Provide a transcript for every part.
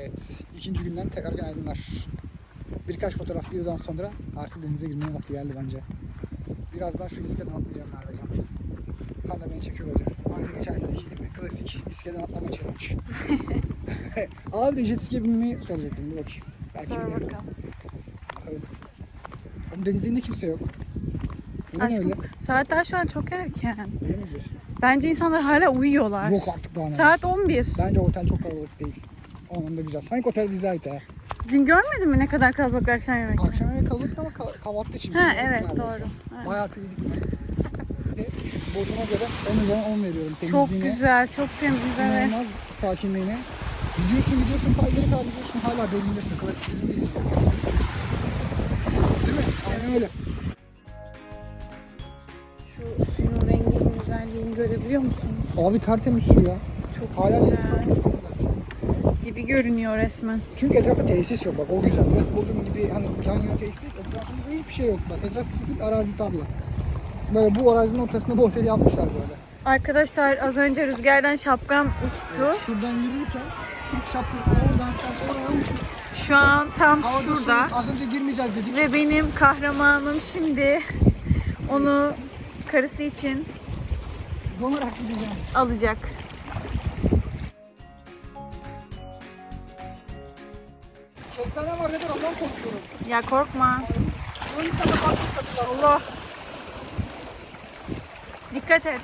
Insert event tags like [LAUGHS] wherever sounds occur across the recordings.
Evet, ikinci günden tekrar günaydınlar. Birkaç fotoğraf videodan sonra artık denize girmeye vakti geldi bence. Birazdan şu iskeleden atlayacağım Mervecan. Sen de beni çekiyor olacaksın. Aynı geçen seneki gibi klasik iskeleden atlama challenge. [LAUGHS] Abi de jet ski'ye binmeyi soracaktım. Dur bakayım. Belki Sor bakalım. Oğlum denizde kimse yok. Neden Aşkım öyle? saat daha şu an çok erken. Öyle mi diyorsun? Bence insanlar hala uyuyorlar. Yok artık daha ne var? Saat 11. Bence otel çok kalabalık değil. O anlamda güzel. Sanki otel bize ait ha. Dün görmedin mi ne kadar kalabalık akşam yemek? Akşam eve kalabalık ama kah- kahvaltı için. Ha evet doğru. Evet. Bayağı kıydık. Bir de Bodrum'a göre 10 üzerinden 10 veriyorum Çok temizliğine. güzel, çok temiz evet. İnanılmaz sakinliğine. Gidiyorsun gidiyorsun ta ileri kadar gidiyorsun hala belindesin. Klasik bizim dedik yani. Değil mi? Aynen öyle. Şu suyun renginin güzelliğini görebiliyor musunuz? Abi tertemiz su ya. Çok Hala güzel. Dibi görünüyor resmen. Çünkü etrafta tesis yok bak o güzel. Burası Bodrum gibi hani yan yana tesis değil. Etrafında hiçbir şey yok bak. Etrafta full arazi tarla. Böyle bu arazinin ortasında bu oteli yapmışlar böyle. Arkadaşlar az önce rüzgardan şapkam uçtu. Şuradan yürürken ilk şapkı oradan sen uçup Şu an tam havada şurada. soğuk, az önce girmeyeceğiz dedik. Ve benim kahramanım şimdi onu karısı için Donarak gideceğim. alacak. Kestane var nedir ondan korkuyorum. Ya korkma. Yunanistan'da farklı statüler. Allah. Dikkat et.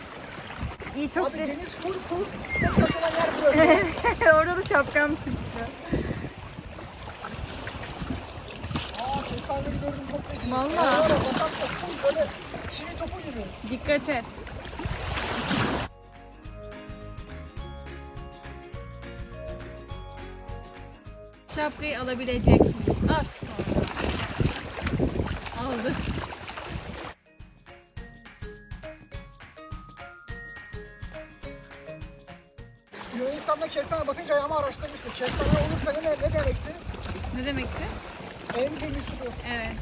İyi çok Abi de- deniz full full. Tek taş olan yer burası. Orada da şapkam düştü. Aa kestaneleri gördüm çok feci. Ya batakta full böyle çivi topu gibi. Dikkat et. Şapkayı alabilecek mi? Az sonra. Aldı. Yunanistan'da kestane batınca ayağımı araştırmıştık. Kestane olursa ne, ne demekti? Ne demekti? En temiz su. Evet.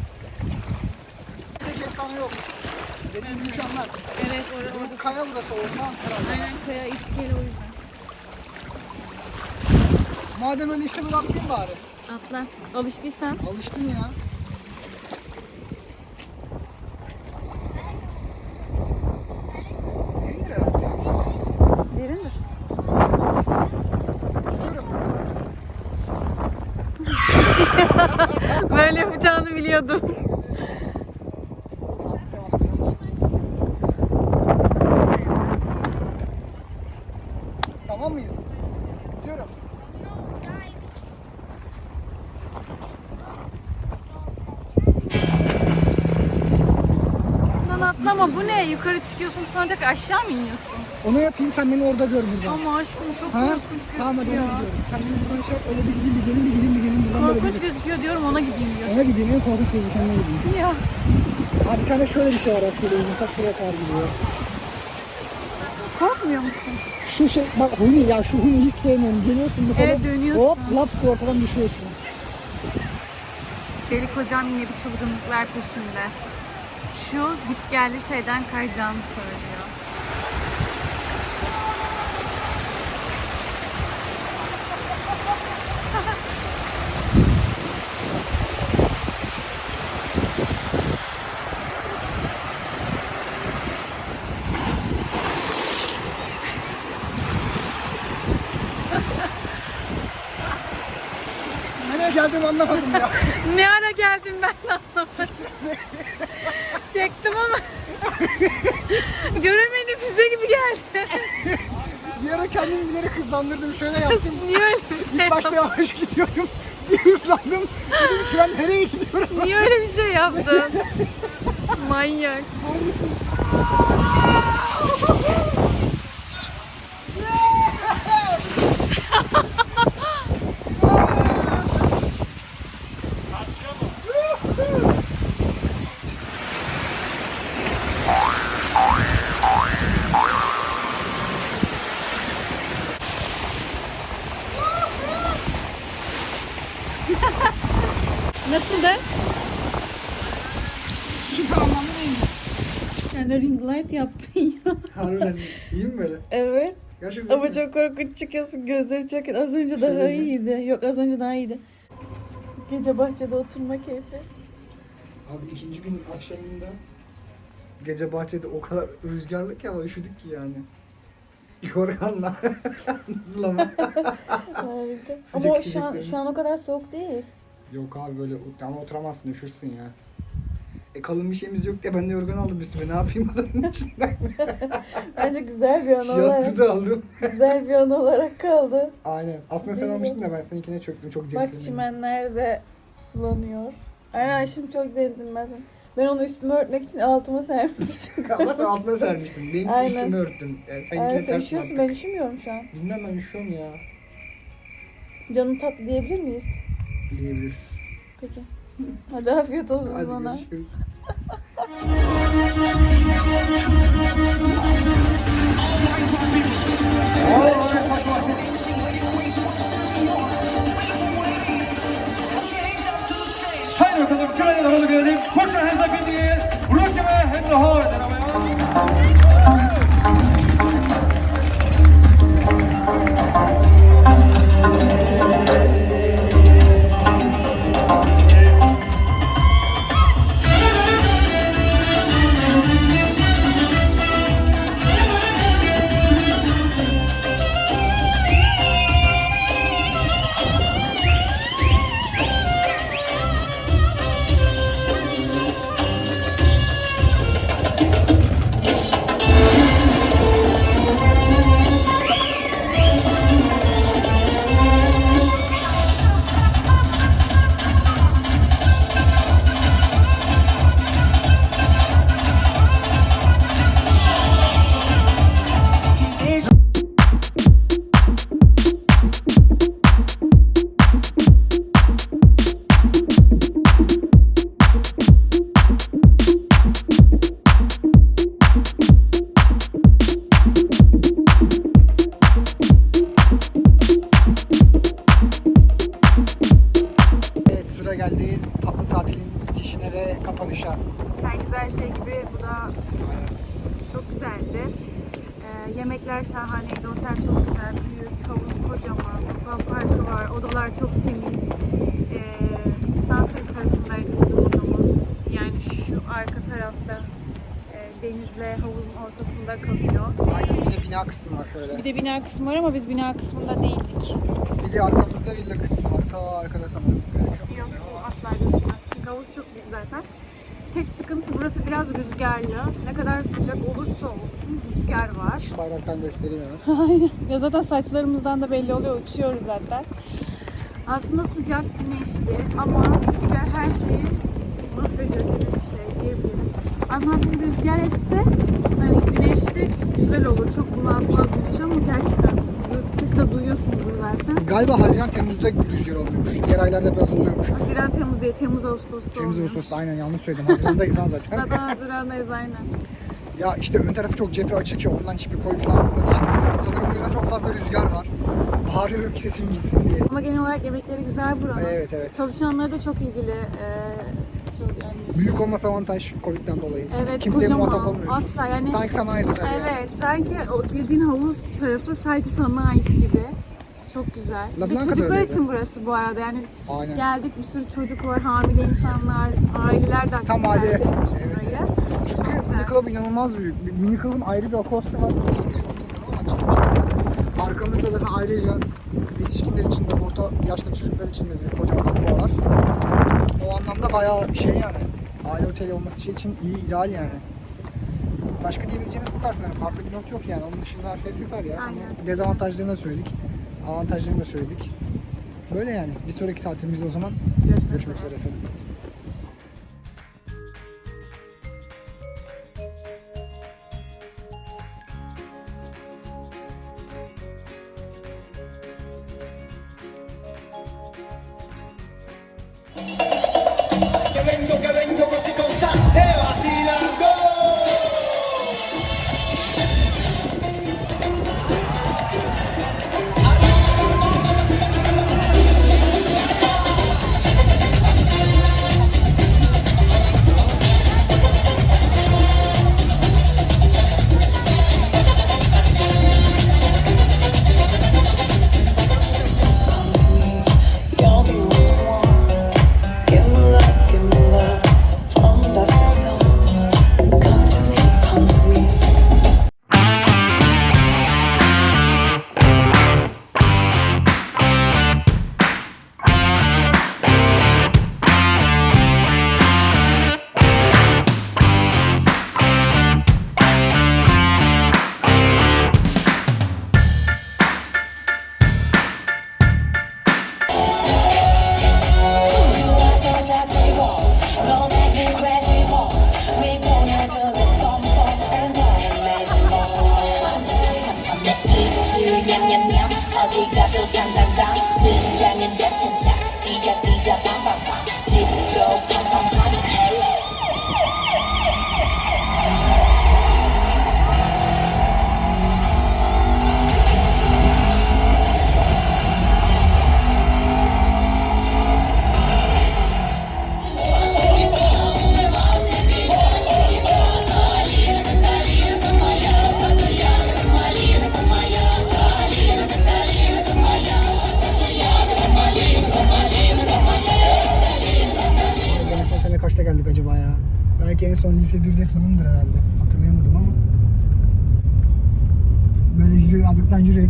Bir de kestane yok. Deniz mükemmel. Evet orada. Kaya burası orman. Aynen kaya iskele o yüzden. Madem öyle işte böyle atlayayım bari. Atla. Alıştıysan. Alıştım ya. Derindir herhalde. Derindir. [LAUGHS] Böyle yapacağını biliyordum. Atlayacağım, atlayacağım. Tamam mıyız? Gidiyorum. Lan atlama bu ne? Yukarı çıkıyorsun tekrar aşağı mı iniyorsun? Onu yapayım sen beni orada gör buradan. Ama aşkım çok Ha? korkunç Tamam hadi ona gözüküyor. gidiyorum. Sen beni buradan şey yap, öyle bir gideyim bir gelin bir gideyim bir gelin buradan böyle Korkunç bir gözüküyor diyorum ona gideyim diyor. Ona gideyim en korkunç gözükenine gideyim. Ya Abi bir tane şöyle bir şey var bak şöyle uzun taş şuraya kadar gidiyor. korkmuyor musun? Şu şey bak huni ya şu huni hiç sevmiyorum. Geliyorsun bu kadar. Evet, dönüyorsun. Hop laps diye ortadan düşüyorsun. Deli kocam yine bir çılgınlıklar peşinde. Şu git geldi şeyden kayacağını söylüyor. Nereye geldiğimi anlamadım ya. [LAUGHS] Ne ara geldim ben anlamadım. [LAUGHS] Çektim ama [LAUGHS] göremedim füze gibi geldi. Bir ara kendimi bilerek hızlandırdım. Şöyle yaptım. Niye öyle bir şey İlk başta yavaş gidiyordum. Bir hızlandım. Dedim ki ben nereye gidiyorum? Niye öyle bir şey yaptın? [LAUGHS] Manyak. Hangisi? Nasıl da? Süper anlamda değildi. Sen de ring light yaptın ya. Harbiden iyi mi böyle? Evet. Gerçekten Ama mi? çok korkunç çıkıyorsun. Gözleri çakın. Az önce daha Şöyle. iyiydi. Yok az önce daha iyiydi. Gece bahçede oturma keyfi. Abi ikinci gün akşamında gece bahçede o kadar rüzgarlı ki ama üşüdük ki yani. Yorganla. [LAUGHS] Nasıl ama? Harika. Sıcak Ama şu an, şu an o kadar soğuk değil. Yok abi böyle ama oturamazsın üşürsün ya. E kalın bir şeyimiz yok diye ben de yorgan aldım üstüme. Ne yapayım adamın içinden? [LAUGHS] Bence güzel bir an Şu yastığı olarak. da aldım. güzel bir an olarak kaldı. Aynen. Aslında sen Güzel. almıştın da ben seninkine çöktüm. Çok Bak centilmenim. çimenler de sulanıyor. Aynen şimdi çok centilmensin. Ben onu üstüme örtmek için altıma sermişim. [LAUGHS] Ama sen altına sermişsin. Benim Aynen. üstümü örttün. Yani sen Aynen yine sen ters üşüyorsun ben üşümüyorum şu an. Bilmem ben üşüyorum ya. Canın tatlı diyebilir miyiz? Diyebiliriz. Peki. Hadi afiyet olsun Hadi sana. görüşürüz. Haydi bakalım şöyle doğru görelim. Put your hands up in the air. Rock your şey gibi bu da çok güzeldi. Ee, yemekler şahaneydi. Otel çok güzel, büyük, havuz kocaman, Aqua parkı var, odalar çok temiz. Ee, Sunset tarafındaydı bizim odamız. Yani şu arka tarafta e, denizle havuzun ortasında kalıyor. Aynen bir de bina kısmı var şöyle. Bir de bina kısmı var ama biz bina kısmında değildik. Bir de arkamızda villa kısmı var. Ta arkada sanırım gözüküyor. Yok o asla gözükmez. Çünkü havuz çok büyük zaten. Tek sıkıntısı burası biraz rüzgarlı. Ne kadar sıcak olursa olsun rüzgar var. Bayraktan göstereyim hemen. [LAUGHS] Ya zaten saçlarımızdan da belli oluyor. Uçuyoruz zaten. Aslında sıcak, güneşli ama rüzgar her şeyi mahvediyor gibi bir şey diyebilirim. Aslında hafif rüzgar esse hani güneşli güzel olur. Çok bunaltmaz güneş ama gerçekten siz de duyuyorsunuzdur zaten. Galiba Haziran Temmuz'da rüzgar oluyormuş. Diğer aylarda biraz oluyormuş. Haziran, Temmuz değil, Temmuz, Ağustos'ta Temmuz oluyormuş. Ağustos'ta aynen yanlış söyledim. Haziran'dayız ha zaten. Zaten Haziran'dayız aynen. ya işte ön tarafı çok cephe açık ya ondan hiçbir koyu falan olmadığı için. Sanırım o yüzden çok fazla rüzgar var. Bağırıyorum ki sesim gitsin diye. Ama genel olarak yemekleri güzel buranın. Evet evet. Çalışanları da çok ilgili. Ee, çok yani Büyük olması avantaj Covid'den dolayı. Evet, Kimseye kocaman. muhatap olmuyorsun. Asla yani- Sanki sana ait özel yani. Evet, sanki o girdiğin havuz tarafı sadece sana ait gibi. Çok güzel. La Ve Blanca'da çocuklar öyleydi. için burası bu arada. Yani biz Aynen. geldik bir sürü çocuk var, hamile insanlar, aileler de açık Tam aile. tercih etmiş Evet, burayı. evet. Çünkü. Mini Club inanılmaz büyük. Bir- Mini Club'ın ayrı bir aquası var. Arkamızda zaten ayrıca yetişkinler için de orta yaşlı çocuklar için de bir kocaman aqua var. O anlamda bayağı şey yani. Aile oteli olması şey için iyi, ideal yani. Başka diyebileceğimiz bu kadar sanırım. Farklı bir not yok yani. Onun dışında her şey süper ya. Aynen. Dezavantajlarını da söyledik. Avantajlarını da söyledik. Böyle yani. Bir sonraki tatilimizde o zaman Görüşmek üzere efendim.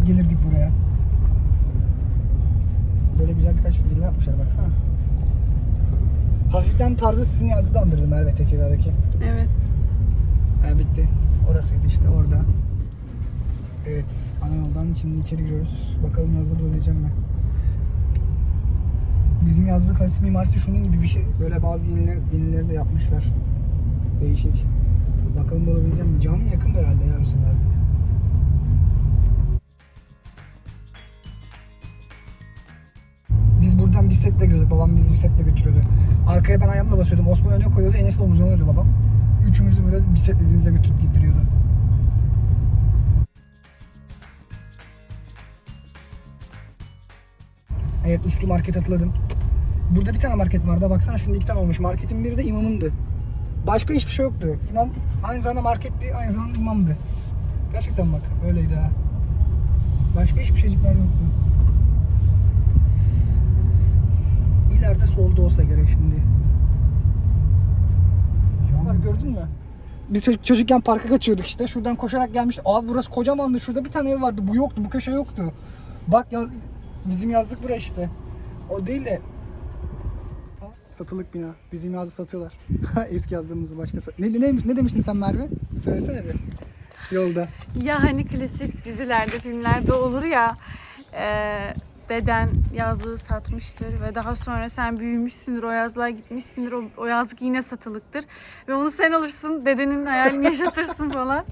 Yürüyerek gelirdik buraya. Böyle güzel birkaç villa yapmışlar baksana. Hafiften tarzı sizin yazdı da andırdı Merve Tekirdağ'daki. Evet. Ha, bitti. Orasıydı işte orada. Evet. Ana yoldan şimdi içeri giriyoruz. Bakalım yazda bulabileceğim mi? Bizim yazdığı klasik mimarisi şunun gibi bir şey. Böyle bazı yeniler, yenileri de yapmışlar. Değişik. Bakalım bulabileceğim mi? Cami yakın herhalde ya bizim yazdık. Buradan bisikletle gidiyorduk. Babam bizi bisikletle götürüyordu. Arkaya ben ayağımla basıyordum. Osman öne koyuyordu. Enes de omuzuna alıyordu babam. Üçümüzü böyle bisikletle denize götürüp getiriyordu. Evet Uslu Market hatırladım. Burada bir tane market vardı. Baksana şimdi iki tane olmuş. Marketin biri de imamındı. Başka hiçbir şey yoktu. İmam aynı zamanda marketti, aynı zamanda imamdı. Gerçekten bak öyleydi ha. Başka hiçbir şeycikler yoktu. İleride solda olsa gerek şimdi. Var gördün mü? Biz çocuk- çocukken parka kaçıyorduk işte. Şuradan koşarak gelmişti. Abi burası kocamandı. Şurada bir tane ev vardı. Bu yoktu. Bu köşe yoktu. Bak yaz, bizim yazdık buraya işte. O değil de Satılık bina. Bizim yazdı satıyorlar. [LAUGHS] Eski yazdığımızı başka ne, ne, ne demiştin sen Merve? Söylesene bir. Yolda. Ya hani klasik dizilerde, filmlerde olur ya e, deden yazlığı satmıştır ve daha sonra sen büyümüşsündür, o yazlığa gitmişsindir, o, o yazlık yine satılıktır ve onu sen alırsın, dedenin hayalini yaşatırsın [LAUGHS] falan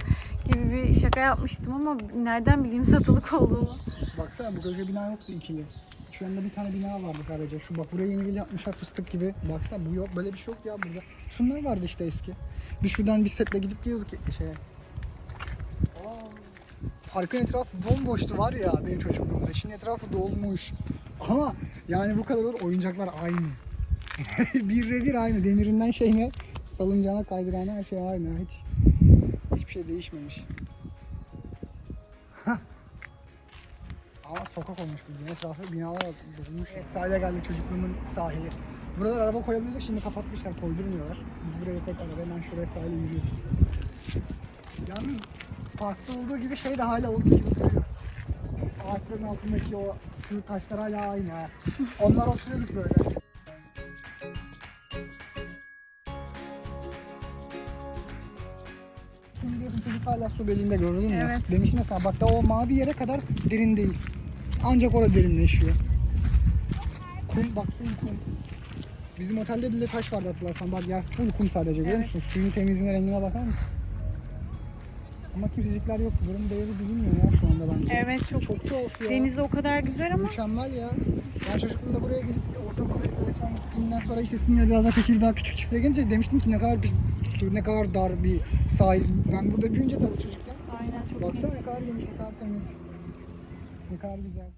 gibi bir şaka yapmıştım ama nereden bileyim satılık olduğunu. Baksana bu koca bina yoktu ikili. Şu anda bir tane bina vardı sadece. Şu bak buraya yeni yapmışlar fıstık gibi. Baksana bu yok böyle bir şey yok ya burada. Şunlar vardı işte eski. Biz şuradan bir setle gidip geliyorduk şeye. Parkın etrafı bomboştu var ya benim çocukluğumda. Şimdi etrafı dolmuş. Ama yani bu kadar olur oyuncaklar aynı. [LAUGHS] bir bir aynı. Demirinden şeyine salıncağına kaydırana her şey aynı. Hiç hiçbir şey değişmemiş. Ama sokak olmuş bildiğin. Etrafı binalar bozulmuş. Evet, sahile geldik çocukluğumun sahili. Buralar araba koyabiliyorduk şimdi kapatmışlar koydurmuyorlar. Biz buraya tek araba hemen şuraya sahile yürüyorduk. Yalnız parkta olduğu gibi şey de hala olduğu gibi duruyor. Ağaçların altındaki o sığ taşlar hala aynı ha. Onlar oturuyorduk böyle. Şimdi diyorsun çocuk hala su belinde gördün mü? Evet. Demiştin mesela bak da o mavi yere kadar derin değil. Ancak orada derinleşiyor. Kum bak full kum. Bizim otelde bile taş vardı hatırlarsan. Bak ya full kum sadece görüyor Evet. musun? Suyun temizliğine rengine bakar mısın? Ama kimsecikler yok. Buranın değeri bilinmiyor ya şu anda bence. Evet çok, Çok tuhaf ya. deniz de o kadar güzel ama Mükemmel ya. Ben çocukluğumda buraya gidip ortaokulda işte son günden sonra işte Sinyalcaz'a Tekirdağ küçük çiftliğe gelince demiştim ki ne kadar bir ne kadar dar bir sahil. Ben burada büyüyünce tabii çocukken. aynen çok Baksana ne kadar geniş, ne kadar temiz. Ne kadar güzel.